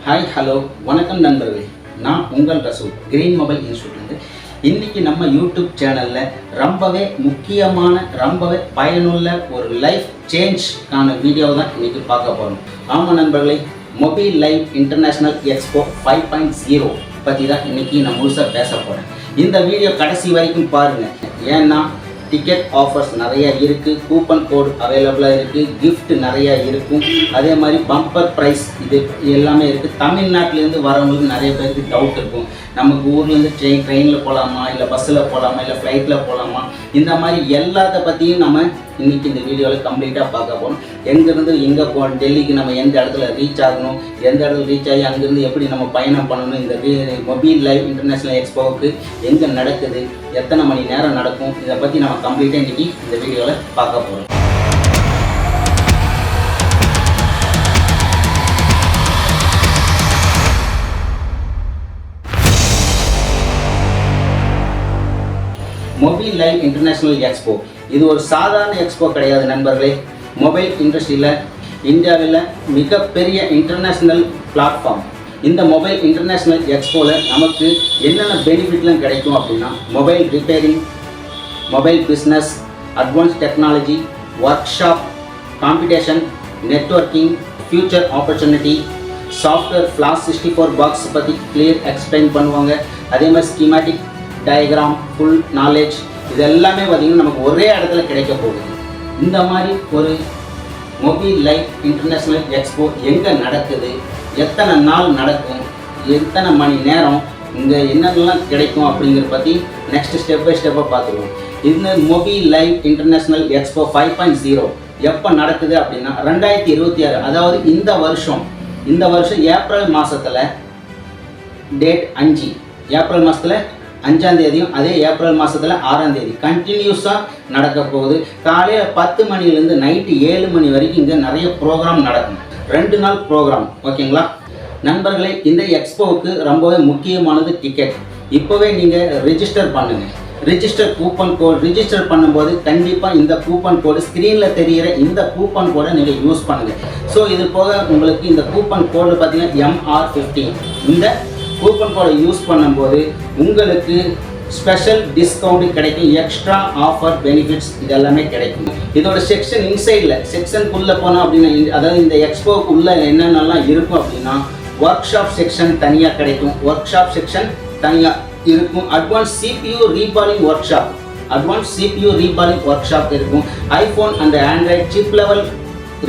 Hi hello வணக்கம் நண்பர்களே. நான் உங்கள் ரசூல் கிரீன் மொபைல் இன்ஸ்டியூட்லேருந்து இன்றைக்கி நம்ம யூடியூப் சேனலில் ரொம்பவே முக்கியமான ரொம்பவே பயனுள்ள ஒரு லைஃப் சேஞ்ச்க்கான வீடியோ தான் இன்றைக்கி பார்க்க போகிறோம் ஆமாம் நண்பர்களே mobile live international expo five point zero பற்றி தான் இன்னைக்கு நான் முழுசாக பேச போகிறேன் இந்த வீடியோ கடைசி வரைக்கும் பாருங்கள் ஏன்னா டிக்கெட் ஆஃபர்ஸ் நிறைய இருக்குது கூப்பன் கோடு அவைலபிளாக இருக்குது கிஃப்ட் நிறைய இருக்கும் அதே மாதிரி பம்பர் ப்ரைஸ் இது எல்லாமே இருக்குது தமிழ்நாட்டிலேருந்து வரவங்களுக்கு நிறைய பேருக்கு டவுட் இருக்கும். நமக்கு ஊர்லேருந்து ட்ரெயின் ட்ரெயினில் போகலாமா இல்லை பஸ்ஸில் போகலாமா இல்லை ஃப்ளைட்டில் போகலாமா இந்த மாதிரி எல்லாத்த பற்றியும் நம்ம இன்னைக்கு இந்த வீடியோவில் கம்ப்ளீட்டாக பார்க்க போகணும் எங்கேருந்து எங்கே போகணும் டெல்லிக்கு நம்ம எந்த இடத்துல ரீச் ஆகணும் எந்த இடத்துல ரீச் ஆகி அங்கேருந்து எப்படி நம்ம பயணம் பண்ணணும் இந்த மொபைல் லைவ் இன்டர்நேஷ்னல் எக்ஸ்போவுக்கு எங்கே நடக்குது எத்தனை மணி நேரம் நடக்கும் இதை பற்றி நம்ம கம்ப்ளீட்டாக இன்றைக்கி இந்த வீடியோவில் பார்க்க போகிறோம் மொபைல் லைவ் இன்டர்நேஷ்னல் எக்ஸ்போ இது ஒரு சாதாரண எக்ஸ்போ கிடையாது நண்பர்களே. மொபைல் இண்டஸ்ட்ரியில் இந்தியாவில் மிகப்பெரிய இன்டர்நேஷ்னல் பிளாட்ஃபார்ம் இந்த மொபைல் இன்டர்நேஷ்னல் எக்ஸ்போவில் நமக்கு என்னென்ன பெனிஃபிட்லாம் கிடைக்கும் அப்படின்னா mobile repairing mobile business advance technology workshop competition networking future opportunity software flash sixty four box பற்றி கிளியர் எக்ஸ்பிளைன் பண்ணுவாங்க. அதே மாதிரி ஸ்கீமேட்டிக் டயக்ராம் ஃபுல் நாலேஜ் இது எல்லாமே பார்த்திங்கன்னா நமக்கு ஒரே இடத்துல கிடைக்க போகுது இந்த மாதிரி ஒரு மொபைல் லைஃப் இன்டர்நேஷ்னல் எக்ஸ்போ எங்கே நடக்குது? எத்தனை நாள் நடக்கும்? எத்தனை மணி நேரம்? இங்கே என்னென்னலாம் கிடைக்கும் அப்படிங்கிறத பற்றி நெக்ஸ்ட் ஸ்டெப் பை ஸ்டெப்பாக பார்த்துருவோம். இந்த mobile live international expo five point zero எப்போ நடக்குது அப்படின்னா ரெண்டாயிரத்தி இருபத்தி ஆறு அதாவது இந்த வருஷம். இந்த வருஷம் ஏப்ரல் மாதத்தில் டேட் அஞ்சு. ஏப்ரல் மாதத்தில் அஞ்சாம் தேதியும் அதே ஏப்ரல் மாதத்தில் ஆறாம் தேதி. கண்டினியூஸாக நடக்க போகுது. காலையில் பத்து மணிலேருந்து நைட்டு ஏழு மணி வரைக்கும் இங்கே நிறைய ப்ரோக்ராம் நடக்கும். ரெண்டு நாள் ப்ரோக்ராம் ஓகேங்களா நண்பர்களே இந்த எக்ஸ்போவுக்கு ரொம்பவே முக்கியமானது டிக்கெட் இப்போவே நீங்கள் ரிஜிஸ்டர் பண்ணுங்கள் ரிஜிஸ்டர் கூப்பன் கோட் ரிஜிஸ்டர் பண்ணும்போது கண்டிப்பாக இந்த கூப்பன் கோடு ஸ்க்ரீனில் தெரிகிற இந்த கூப்பன் கோடை நீங்கள் யூஸ் பண்ணுங்கள் ஸோ இது போக உங்களுக்கு இந்த கூப்பன் கோடு பார்த்தீங்கன்னா எம்ஆர் ஃபிஃப்டின் இந்த கூப்பன் கோடை யூஸ் பண்ணும்போது உங்களுக்கு ஸ்பெஷல் டிஸ்கவுண்ட் கிடைக்கும் எக்ஸ்ட்ரா ஆஃபர் பெனிஃபிட்ஸ் இதெல்லாமே கிடைக்கும். இதோட செக்ஷன் இன்சைடில் செக்ஷனுக்குள்ளே போனோம் அப்படின்னா அதாவது இந்த எக்ஸ்போவுக்கு உள்ள என்னென்னலாம் இருக்கும் அப்படின்னா ஒர்க் ஷாப் செக்ஷன் தனியாக கிடைக்கும் ஒர்க் ஷாப் செக்ஷன் தனியாக இருக்கும் advance CPU reballing workshop advance CPU reballing workshop இருக்கும். IPhone and Android chip level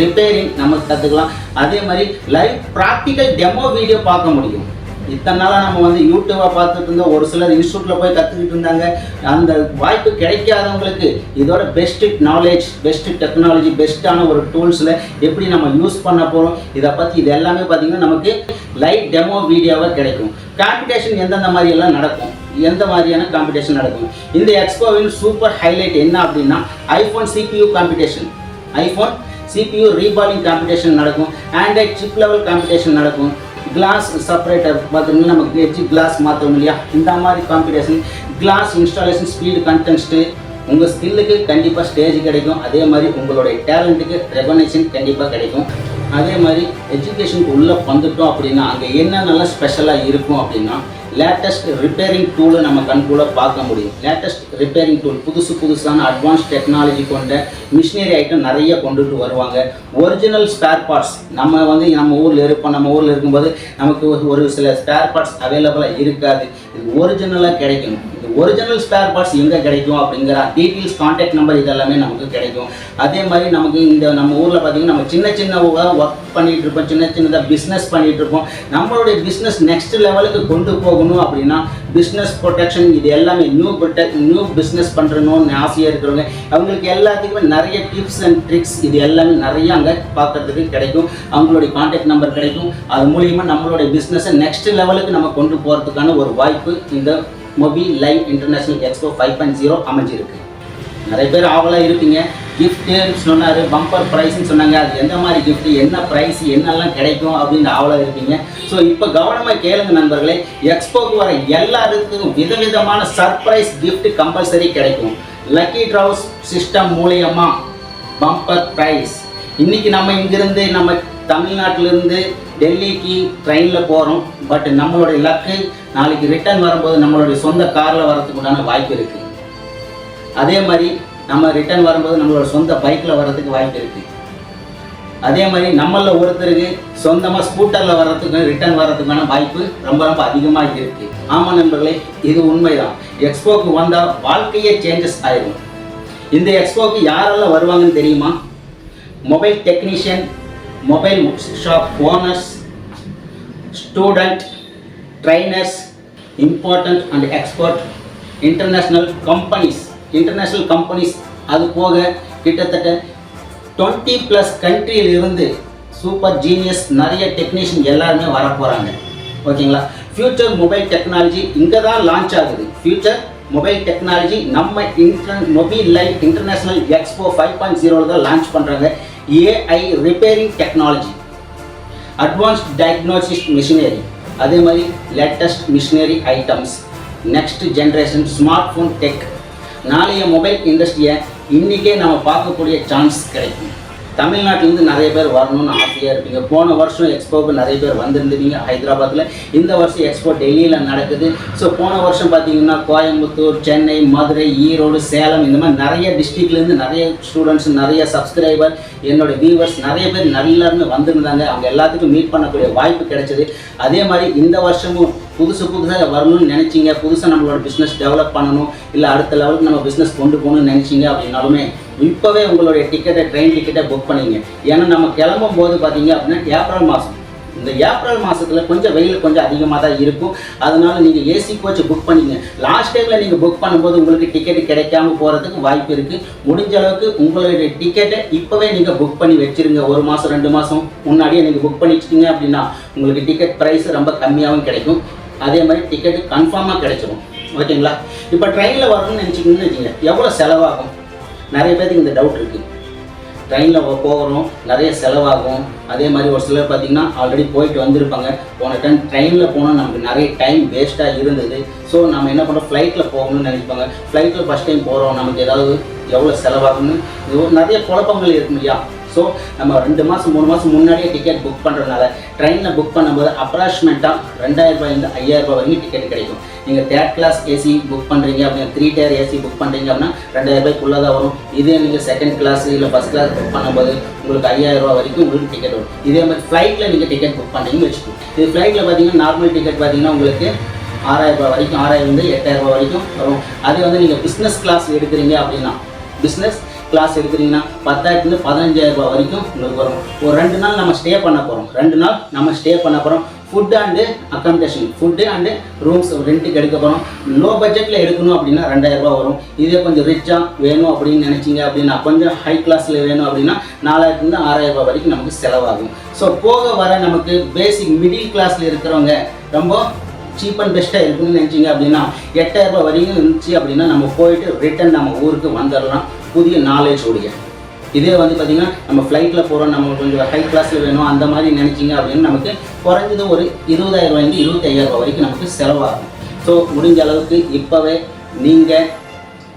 repairing நம்ம கற்றுக்கலாம் அதே மாதிரி லைவ் ப்ராக்டிக்கல் டெமோ வீடியோ பார்க்க முடியும். இத்தனை நாளாக நம்ம வந்து யூடியூப்பை பார்த்துட்டு இருந்தோம். ஒரு சிலர் இன்ஸ்டியூட்டில் போய் கற்றுக்கிட்டு இருந்தாங்க. அந்த வாய்ப்பு கிடைக்காதவங்களுக்கு இதோட பெஸ்ட் நாலேஜ் பெஸ்ட் டெக்னாலஜி பெஸ்ட்டான ஒரு டூல்ஸில் எப்படி நம்ம யூஸ் பண்ண போகிறோம் இதை பற்றி இது எல்லாமே பார்த்திங்கன்னா நமக்கு லைவ் டெமோ வீடியோவாக கிடைக்கும். காம்படிஷன் எந்தெந்த மாதிரி எல்லாம் நடக்கும்? எந்த மாதிரியான காம்படிஷன் நடக்கும்? இந்த எக்ஸ்போவின் சூப்பர் ஹைலைட் என்ன அப்படின்னா iPhone CPU competition iPhone CPU reballing competition நடக்கும். ஆண்ட்ராய்ட் சிப் லெவல் காம்படிஷன் நடக்கும். கிளாஸ் செப்பரேட்டர் பார்த்தீங்கன்னா நமக்கு எட்ஜி கிளாஸ் மாற்றணும் இல்லையா? இந்த மாதிரி competition glass installation speed contest உங்கள் ஸ்கில்லுக்கு கண்டிப்பாக ஸ்டேஜ் கிடைக்கும். அதே மாதிரி உங்களுடைய டேலண்ட்டுக்கு ரெகனேஷன் கண்டிப்பாக கிடைக்கும். அதே மாதிரி எஜுகேஷனுக்கு உள்ளே வந்துட்டோம் அப்படின்னா அங்கே என்னென்னலாம் ஸ்பெஷலாக இருக்கும் அப்படின்னா லேட்டஸ்ட் ரிப்பேரிங் டூலை நம்ம கண்கூட பார்க்க முடியும். லேட்டஸ்ட் ரிப்பேரிங் டூல் புதுசு புதுசான அட்வான்ஸ் டெக்னாலஜி கொண்ட மிஷினரி ஐட்டம் நிறைய கொண்டுட்டு வருவாங்க. ஒரிஜினல் ஸ்பேர் பார்ட்ஸ் நம்ம வந்து நம்ம ஊரில் இருப்போம். நம்ம ஊரில் இருக்கும்போது நமக்கு ஒரு- சில ஸ்பேர் பார்ட்ஸ் அவைலபிளாக இருக்காது. இது ஒரிஜினலாக கிடைக்கணும். ஒரிஜினல் ஸ்பேர் பார்ட்ஸ் எங்கே கிடைக்கும் அப்படிங்கிற டீட்டெயில்ஸ் கான்டாக்ட் நம்பர் இதெல்லாமே நமக்கு கிடைக்கும். அதே மாதிரி நமக்கு இந்த நம்ம ஊரில் பார்த்தீங்கன்னா நம்ம சின்ன சின்ன ஒர்க் பண்ணிகிட்டு இருப்போம். சின்ன சின்னதாக பிஸ்னஸ் பண்ணிகிட்டு இருப்போம். நம்மளுடைய பிஸ்னஸ் நெக்ஸ்ட் லெவலுக்கு கொண்டு போகணும் அப்படின்னா பிஸ்னஸ் ப்ரொடெக்ஷன் இது எல்லாமே நியூ ப்ரொடெக்ட் நியூ பிஸ்னஸ் பண்ணுறணும்னு ஆசையாக இருக்கிறவங்க அவங்களுக்கு எல்லாத்துக்குமே நிறைய டிப்ஸ் அண்ட் ட்ரிக்ஸ் இது எல்லாமே நிறைய அங்கே பார்க்கறதுக்கு கிடைக்கும். அவங்களுடைய கான்டாக்ட் நம்பர் கிடைக்கும். அது மூலியமாக நம்மளுடைய பிஸ்னஸை நெக்ஸ்ட் லெவலுக்கு நம்ம கொண்டு போகிறதுக்கான ஒரு வாய்ப்பு இந்த mobile live international expo five point zero அமைஞ்சிருக்கு. நிறைய பேர் ஆவலாக இருப்பீங்க. கிஃப்ட்டு சொன்னார் பம்பர் ப்ரைஸ்னு சொன்னாங்க. அது எந்த மாதிரி கிஃப்ட்டு என்ன ப்ரைஸ் என்னெல்லாம் கிடைக்கும் அப்படின்னு ஆவலாக இருப்பீங்க. ஸோ இப்போ கவனமாக கேளுங்க நண்பர்களே எக்ஸ்போக்கு வர எல்லாருக்கும் விதவிதமான சர்ப்ரைஸ் கிஃப்ட் கம்பல்சரி கிடைக்கும். லக்கி ட்ரவுஸ் சிஸ்டம் மூலியமாக பம்பர் ப்ரைஸ் இன்றைக்கி நம்ம இங்கிருந்து நம்ம தமிழ்நாட்டிலேருந்து டெல்லிக்கு ட்ரெயினில் போகிறோம் பட் நம்மளுடைய லக்கு நாளைக்கு ரிட்டர்ன் வரும்போது நம்மளுடைய சொந்த காரில் வரதுக்கு உண்டான வாய்ப்பு இருக்குது அதே மாதிரி நம்ம ரிட்டர்ன் வரும்போது நம்மளோட சொந்த பைக்கில் வர்றதுக்கு வாய்ப்பு இருக்குது அதே மாதிரி நம்மளில் ஒருத்தருக்கு சொந்தமாக ஸ்கூட்டரில் வர்றதுக்கு ரிட்டர்ன் வர்றதுக்கான வாய்ப்பு ரொம்ப ரொம்ப அதிகமாக இருக்குது ஆமாம் நண்பர்களே இது உண்மைதான். எக்ஸ்போக்கு வந்தால் வாழ்க்கையே சேஞ்சஸ் ஆயிடும் இந்த எக்ஸ்போக்கு யாரெல்லாம் வருவாங்கன்னு தெரியுமா? Mobile technician mobile shop owners student trainers important and expert international companies. International companies அது போக கிட்டத்தட்ட டுவெண்ட்டி ப்ளஸ் கண்ட்ரியிலிருந்து சூப்பர் ஜீனியஸ் நிறைய டெக்னீஷியன் எல்லாருமே வர போகிறாங்க ஓகேங்களா? ஃப்யூச்சர் மொபைல் டெக்னாலஜி இங்கே தான் லான்ச் ஆகுது. ஃப்யூச்சர் மொபைல் டெக்னாலஜி நம்ம inter mobile life international expo five point ஜீரோவில் தான் லான்ச் பண்ணுறாங்க AI repairing technology advanced diagnosis machinery அதே மாதிரி latest machinery items next generation smartphone tech நாளைய மொபைல் இண்டஸ்ட்ரியை இன்றைக்கே நம்ம பார்க்கக்கூடிய சான்ஸ் கிடைக்கும். தமிழ்நாட்டிலேருந்து நிறைய பேர் வரணும்னு ஆசையாக இருப்பீங்க போன வருஷம் எக்ஸ்போவுக்கு நிறைய பேர் வந்திருந்தீங்க ஹைதராபாத்தில் இந்த வருஷம் எக்ஸ்போ டெல்லியில் நடக்குது. ஸோ போன வருஷம் பார்த்தீங்கன்னா கோயம்புத்தூர் சென்னை மதுரை ஈரோடு சேலம் இந்த மாதிரி நிறைய டிஸ்ட்ரிக்ட்லேருந்து நிறைய ஸ்டூடெண்ட்ஸ் நிறைய சப்ஸ்கிரைபர் என்னோட வியூவர்ஸ் நிறைய பேர் நல்லாருமே வந்திருந்தாங்க. அவங்க எல்லாத்துக்கும் மீட் பண்ணக்கூடிய வாய்ப்பு கிடைச்சது. அதே மாதிரி இந்த வருஷமும் புதுசு புதுசாக வரணும்னு நினச்சிங்க. புதுசாக நம்மளோட பிஸ்னஸ் டெவலப் பண்ணணும். இல்லை அடுத்த லெவலுக்கு நம்ம பிஸ்னஸ் கொண்டு போகணும்னு நினச்சிங்க அப்படின்னாலுமே இப்போவே உங்களுடைய டிக்கெட்டை ட்ரெயின் டிக்கெட்டை புக் பண்ணிங்க. ஏன்னா நம்ம கிளம்பும் போது பார்த்தீங்க அப்படின்னா ஏப்ரல் மாதம் இந்த ஏப்ரல் மாதத்தில் கொஞ்சம் வெயில் கொஞ்சம் அதிகமாக தான் இருக்கும். அதனால நீங்கள் ஏசி கோச் புக் பண்ணிங்க. லாஸ்ட் டைமில் நீங்கள் புக் பண்ணும்போது உங்களுக்கு டிக்கெட் கிடைக்காம போகிறதுக்கு வாய்ப்பு இருக்குது முடிஞ்ச அளவுக்கு உங்களுடைய டிக்கெட்டை இப்போவே நீங்கள் புக் பண்ணி வச்சிருங்க. ஒரு மாதம் ரெண்டு மாதம் முன்னாடியே நீங்கள் புக் பண்ணி வச்சிட்டீங்க அப்படின்னா உங்களுக்கு டிக்கெட் ப்ரைஸ் ரொம்ப கம்மியாகவும் கிடைக்கும். அதே மாதிரி டிக்கெட்டு கன்ஃபார்மாக கிடைச்சிடும் ஓகேங்களா? இப்போ ட்ரெயினில் வரணும்னு நினச்சிக்கணும்னு வச்சுங்க எவ்வளோ செலவாகும்? நிறைய பேருக்கு இந்த டவுட் இருக்குது ட்ரெயினில் போகிறோம் நிறைய செலவாகும். அதே மாதிரி ஒரு சிலர் பார்த்தீங்கன்னா ஆல்ரெடி போயிட்டு வந்திருப்பாங்க. போன டைம் ட்ரெயினில் போனால் நமக்கு நிறைய டைம் வேஸ்ட்டாக இருந்தது. ஸோ நம்ம என்ன பண்ணுறோம் ஃப்ளைட்டில் போகணும்னு நினைப்பாங்க. ஃப்ளைட்டில் ஃபஸ்ட் டைம் போகிறோம் நமக்கு ஏதாவது எவ்வளோ செலவாகும்னு. இது நிறைய குழப்பங்கள் இருக்கும் இல்லையா? ஸோ நம்ம ரெண்டு மாதம் மூணு மாதம் முன்னாடியே டிக்கெட் புக் பண்ணுறதுனால ட்ரெயினில் புக் பண்ணும்போது அப்ராக்சிமேட்டாக ரெண்டாயிரம் ஐயாயிரரூபா ஐயாயிரம் ரூபாய் வரைக்கும் டிக்கெட் கிடைக்கும். நீங்கள் தேர்ட் கிளாஸ் ஏசி புக் பண்ணுறீங்க அப்படின்னா த்ரீ டயர் ஏசி புக் பண்ணுறீங்க அப்படின்னா ரெண்டாயிரரூபாய்க்குள்ளே தான் வரும். இதே நீங்கள் செகண்ட் கிளாஸ் இல்லை ஃபஸ்ட் கிளாஸ் புக் பண்ணும்போது உங்களுக்கு ஐயாயிரம் ரூபா வரைக்கும் உங்களுக்கு டிக்கெட் வரும். இதே மாதிரி ஃப்ளைட்டில் நீங்கள் டிக்கெட் புக் பண்ணுறீங்கன்னு வச்சுக்கோங்க இது ஃப்ளைட்டில் பார்த்தீங்கன்னா நார்மல் டிக்கெட் பார்த்தீங்கன்னா உங்களுக்கு ஆறாயிரரூபா வரைக்கும் ஆறாயிரம் வந்து எட்டாயிரம் வரைக்கும் வரும். அதே வந்து நீங்கள் பிஸ்னஸ் கிளாஸ் எடுக்கிறீங்க அப்படின்னா பிஸ்னஸ் கிளாஸ் எடுக்கிறீங்கன்னா பத்தாயிரத்துலேருந்து பதினஞ்சாயிரம் ரூபாய் வரைக்கும் உங்களுக்கு வரும். ஒரு ரெண்டு நாள் நம்ம ஸ்டே பண்ண போகிறோம் ரெண்டு நாள் நம்ம ஸ்டே பண்ண போகிறோம் food and accommodation food and rooms ரெண்ட்டுக்கு எடுக்க போகிறோம் லோ பட்ஜெட்டில் எடுக்கணும் அப்படின்னா ரெண்டாயிரம் வரும். இதே கொஞ்சம் ரிச்சாக வேணும் அப்படின்னு நினச்சிங்க அப்படின்னா கொஞ்சம் ஹை கிளாஸில் வேணும் அப்படின்னா நாலாயிரத்துலேருந்து ஆறாயிரம் ரூபாய் வரைக்கும் நமக்கு செலவாகும். ஸோ போக வர நமக்கு பேசிக் மிடில் கிளாஸில் இருக்கிறவங்க ரொம்ப சீப் அண்ட் பெஸ்ட்டாக இருக்குன்னு நினச்சிங்க அப்படின்னா எட்டாயிரம் ரூபாய் வரைக்கும் இருந்துச்சு அப்படின்னா நம்ம போயிட்டு ரிட்டன் நம்ம ஊருக்கு வந்துடலாம் புதிய நாலேஜ் உடைய. இதே வந்து பார்த்திங்கன்னா நம்ம ஃப்ளைட்டில் போகிறோம் நம்ம கொஞ்சம் ஹை கிளாஸில் வேணும் அந்த மாதிரி நினச்சிங்க அப்படின்னு நமக்கு குறைஞ்சது ஒரு இருபதாயிரம் ரூபாய்ந்து இருபத்தையாயிரம் ரூபாய் வரைக்கும் நமக்கு செலவாகும். ஸோ முடிஞ்ச அளவுக்கு இப்போவே நீங்கள்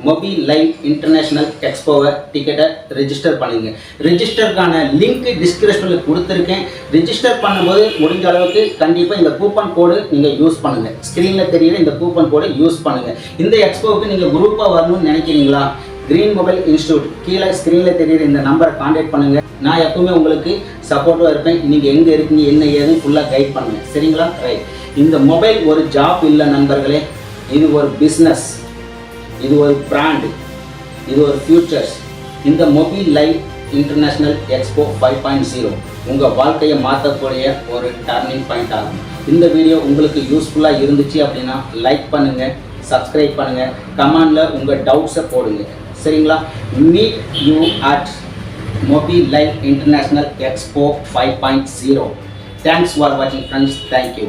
மொபைல் லைவ் இன்டர்நேஷ்னல் எக்ஸ்போவை டிக்கெட்டை ரெஜிஸ்டர் பண்ணுங்க. ரிஜிஸ்டருக்கான லிங்க் டிஸ்கிரிப்ஷனில் கொடுத்துருக்கேன். ரிஜிஸ்டர் பண்ணும்போது முடிஞ்ச அளவுக்கு கண்டிப்பாக இந்த கூப்பன் கோடு நீங்கள் யூஸ் பண்ணுங்கள் ஸ்க்ரீனில் தெரியுற இந்த கூப்பன் கோடை யூஸ் பண்ணுங்கள் இந்த எக்ஸ்போவுக்கு நீங்கள் குரூப்பாக வரணும்னு நினைக்கிறீங்களா? கிரீன் மொபைல் இன்ஸ்டியூட் கீழே ஸ்க்ரீனில் தெரியுற இந்த நம்பரை காண்டாக்ட் பண்ணுங்கள் நான் எப்பவுமே உங்களுக்கு சப்போர்ட்டாக இருப்பேன். நீங்கள் எங்கே இருக்கீங்க என்ன ஏதுன்னு ஃபுல்லாக கைட் பண்ணுங்கள் சரிங்களா? ரைட் இந்த மொபைல் ஒரு ஜாப் இல்லை நண்பர்களே. இது ஒரு பிஸ்னஸ் இது ஒரு பிராண்டு இது ஒரு ஃபியூச்சர்ஸ் இந்த mobile live international expo five point zero உங்கள் வாழ்க்கையை மாற்றக்கூடிய ஒரு டர்னிங் பாயிண்ட் ஆகும். இந்த வீடியோ உங்களுக்கு யூஸ்ஃபுல்லாக இருந்துச்சு அப்படின்னா லைக் பண்ணுங்கள் சப்ஸ்கிரைப் பண்ணுங்கள் கமெண்டில் உங்கள் டவுட்ஸை போடுங்கள் சரிங்களா? Meet you at mobile life international expo five point zero thanks for வாட்சிங் ஃப்ரெண்ட்ஸ் தேங்க்யூ